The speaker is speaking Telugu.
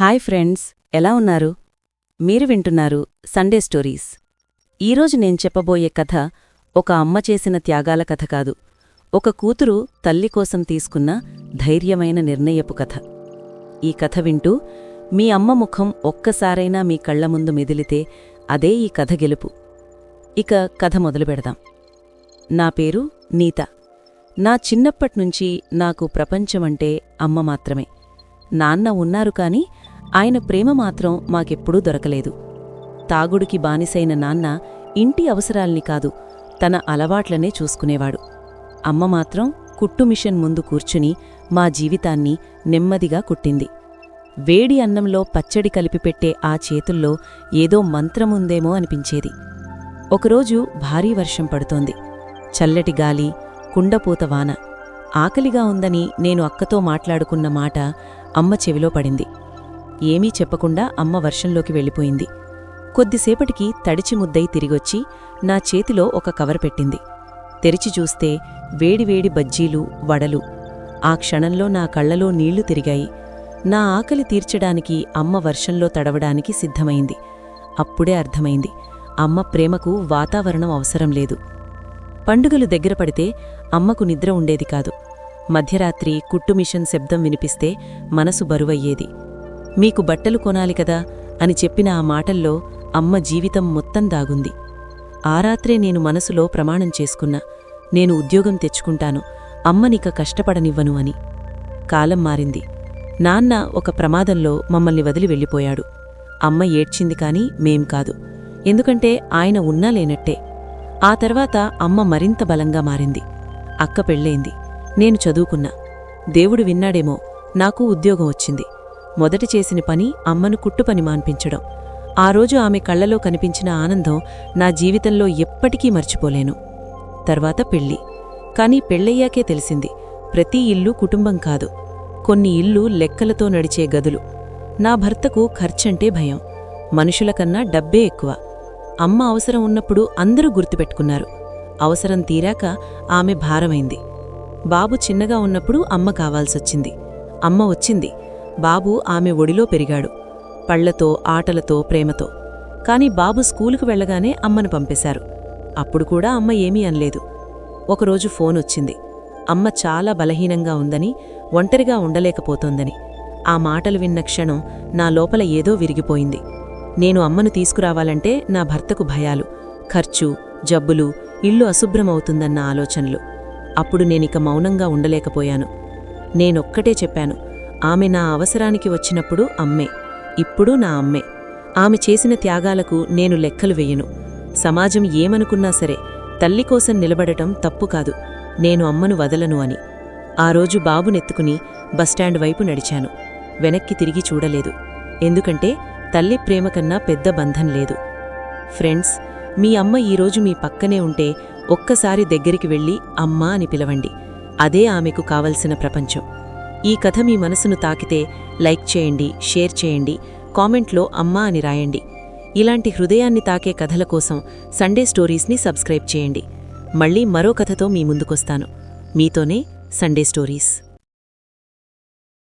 హాయ్ ఫ్రెండ్స్ ఎలా ఉన్నారు? మీరు వింటున్నారు సండే స్టోరీస్. ఈరోజు నేను చెప్పబోయే కథ ఒక అమ్మ చేసిన త్యాగాల కథ కాదు. ఒక కూతురు తల్లి కోసం తీసుకున్న ధైర్యమైన నిర్ణయపు కథ. ఈ కథ వింటూ మీ అమ్మ ముఖం ఒక్కసారైనా మీ కళ్ళ ముందు మెదిలితే అదే ఈ కథ గెలుపు. ఇక కథ మొదలు పెడదాం. నా పేరు నీత. నా చిన్నప్పట్నుంచి నాకు ప్రపంచమంటే అమ్మ మాత్రమే. నాన్న ఉన్నారు కాని ఆయన ప్రేమ మాత్రం మాకెప్పుడూ దొరకలేదు. తాగుడికి బానిసైన నాన్న ఇంటి అవసరాల్ని కాదు తన అలవాట్లనే చూసుకునేవాడు. అమ్మ మాత్రం కుట్టు మిషన్ ముందు కూర్చుని మా జీవితాన్ని నెమ్మదిగా కుట్టింది. వేడి అన్నంలో పచ్చడి కలిపి పెట్టే ఆ చేతుల్లో ఏదో మంత్రముందేమో అనిపించేది. ఒకరోజు భారీ వర్షం పడుతోంది. చల్లటి గాలి కుండపూత వాన. ఆకలిగా ఉందని నేను అక్కతో మాట్లాడుకున్న మాట అమ్మ చెవిలో పడింది. ఏమీ చెప్పకుండా అమ్మ వర్షంలోకి వెళ్ళిపోయింది. కొద్దిసేపటికి తడిచి ముద్దై తిరిగొచ్చి నా చేతిలో ఒక కవర్ పెట్టింది. తెరిచి చూస్తే వేడివేడి బజ్జీలు వడలు. ఆ క్షణంలో నా కళ్ళలో నీళ్ళు తిరిగాయి. నా ఆకలి తీర్చడానికి అమ్మ వర్షంలో తడవడానికి సిద్ధమైంది. అప్పుడే అర్థమైంది. అమ్మ ప్రేమకు వాతావరణం అవసరం లేదు. పండుగలు దగ్గర పడితే అమ్మకు నిద్ర ఉండేది కాదు. మధ్యరాత్రి కుట్టుమిషన్ శబ్దం వినిపిస్తే మనసు బరువయ్యేది. మీకు బట్టలు కొనాలి కదా అని చెప్పిన ఆ మాటల్లో అమ్మ జీవితం మొత్తం దాగుంది. ఆ రాత్రే నేను మనసులో ప్రమాణం చేసుకున్నా. నేను ఉద్యోగం తెచ్చుకుంటాను. అమ్మనిక కష్టపడనివ్వను అని. కాలం మారింది. నాన్న ఒక ప్రమాదంలో మమ్మల్ని వదిలి వెళ్ళిపోయాడు. అమ్మ ఏడ్చింది కాని మేం కాదు. ఎందుకంటే ఆయన ఉన్నా లేనట్టే. ఆ తర్వాత అమ్మ మరింత బలంగా మారింది. అక్క పెళ్ళైంది. నేను చదువుకున్నా. దేవుడు విన్నాడేమో. నాకు ఉద్యోగం వచ్చింది. మొదట చేసిన పని అమ్మను కుట్టుపని మాన్పించడం. ఆ రోజు ఆమె కళ్ళలో కనిపించిన ఆనందం నా జీవితంలో ఎప్పటికీ మర్చిపోలేను. తర్వాత పెళ్ళి. కాని పెళ్ళయ్యాకే తెలిసింది ప్రతి ఇల్లు కుటుంబం కాదు. కొన్ని ఇల్లు లెక్కలతో నడిచే గదులు. నా భర్తకు ఖర్చంటే భయం. మనుషుల కన్నా డబ్బే ఎక్కువ. అమ్మ అవసరం ఉన్నప్పుడు అందరూ గుర్తుపెట్టుకున్నారు. అవసరం తీరాక ఆమె భారమైంది. బాబు చిన్నగా ఉన్నప్పుడు అమ్మ కావాల్సొచ్చింది. అమ్మ వచ్చింది. బాబు ఆమె ఒడిలో పెరిగాడు పళ్ళతో ఆటలతో ప్రేమతో. కాని బాబు స్కూలుకు వెళ్ళగానే అమ్మను పంపేశారు. అప్పుడు కూడా అమ్మ ఏమీ అనలేదు. ఒకరోజు ఫోనొచ్చింది. అమ్మ చాలా బలహీనంగా ఉందని ఒంటరిగా ఉండలేకపోతోందని. ఆ మాటలు విన్న క్షణం నా లోపల ఏదో విరిగిపోయింది. నేను అమ్మను తీసుకురావాలంటే నా భర్తకు భయాలు ఖర్చు జబ్బులు ఇల్లు అశుభ్రమవుతుందన్న ఆలోచనలు. అప్పుడు నేనిక మౌనంగా ఉండలేకపోయాను. నేనొక్కటే చెప్పాను ఆమె నా అవసరానికి వచ్చినప్పుడు అమ్మే. ఇప్పుడు నా అమ్మే. ఆమె చేసిన త్యాగాలకు నేను లెక్కలు వేయను. సమాజం ఏమనుకున్నా సరే తల్లి కోసం నిలబడటం తప్పు కాదు. నేను అమ్మను వదలను అని. ఆ రోజు బాబునెత్తుకుని బస్టాండ్ వైపు నడిచాను. వెనక్కి తిరిగి చూడలేదు. ఎందుకంటే తల్లి ప్రేమ కన్నా పెద్ద బంధం లేదు. ఫ్రెండ్స్ మీ అమ్మ ఈరోజు మీ పక్కనే ఉంటే ఒక్కసారి దగ్గరికి వెళ్ళి అమ్మా అని పిలవండి. అదే ఆమెకు కావలసిన ప్రపంచం. ఈ కథ మీ మనసును తాకితే లైక్ చేయండి షేర్ చేయండి కామెంట్లో అమ్మా అని రాయండి. ఇలాంటి హృదయాన్ని తాకే కథల కోసం సండే స్టోరీస్ని సబ్స్క్రైబ్ చేయండి. మళ్ళీ మరో కథతో మీ ముందుకొస్తాను. మీతోనే సండే స్టోరీస్.